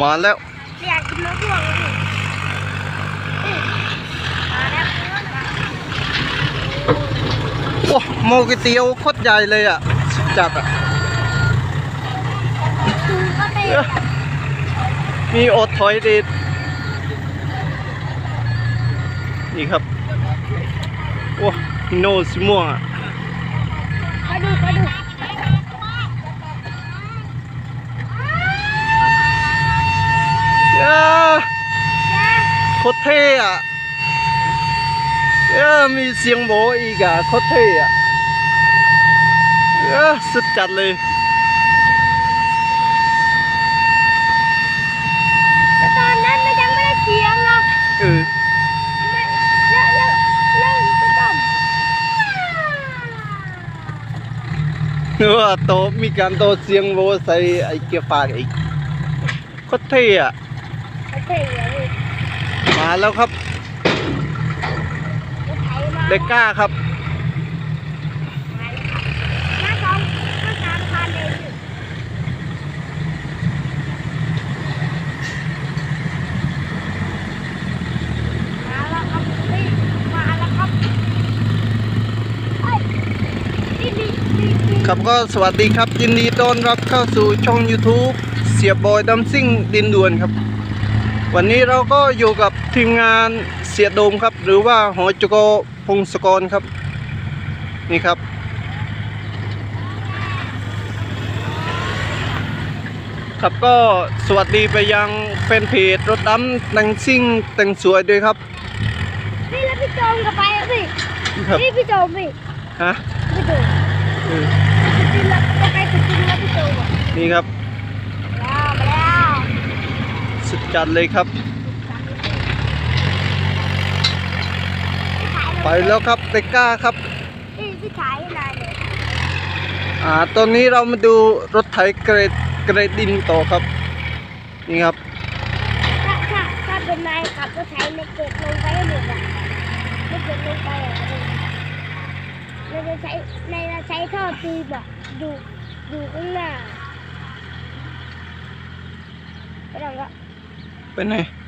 มาแล้วอยากกินมะม่วงเลยโอ้โมกิเตียวโคตรใหญ่เลยอะ จัดอะ มีอดถอยเดดนี่ครับ โอ้โนซิม่วงอะมาดูมาดู เอ้ยโคตรเท่อะเอ้ยมีเสียงโบอีกอะโคตรเท่อะเอ้ยสุดจัดเลยแต่ตอนนั้นมันยังไม่ได้เสียงหรอกเออไม่แล้วแล้วแล้วมันก็ต้มเออโตมีการโตเสียงโบใส่ไอ้เกียร์ปากอีกโคตรเท่อะโอเคเลยมา แล้วครับเดก้าครับมาสองมาสามคันเองมาแล้วครับนี่มาครับครับก็สวัสดีครับยินดีต้อนรับเข้าสู่ช่อง YouTube เสียบอยดัมซิ่งดินดวนครับ วันนี้เราก็อยู่กับทีมงานเสียโดมครับ หรือว่าหอจกพงศกรครับ นี่ครับ ครับก็สวัสดีไปยังแฟนเพจรถดำแต่งซิ่งแต่งสวยด้วยครับนี่แล้วพี่โจมก็ไปแล้วสิครับนี่พี่โจมพี่ฮะพี่โจมเออสุดจริงแล้วจะไปสุดจริงแล้วพี่โจมอะนี่ครับ แล้วมาแล้ว สุด จัดเลยครับพี่ขายไปแล้วครับเด็กก้าครับนี่พี่ขายอะไรเลยอ่าตอนนี้เรามาดูรถไถเกรดเกรดดินต่อครับ นี่ครับถ้าถ้าถ้าเป็นนายขับรถไถในเก็บลงไปให้หมดอะไม่เก็บลงไปอะเราจะใช้ในเราใช้ท่อตีบอะดูดูข้างหน้าไปทำก็ เป็นไงไ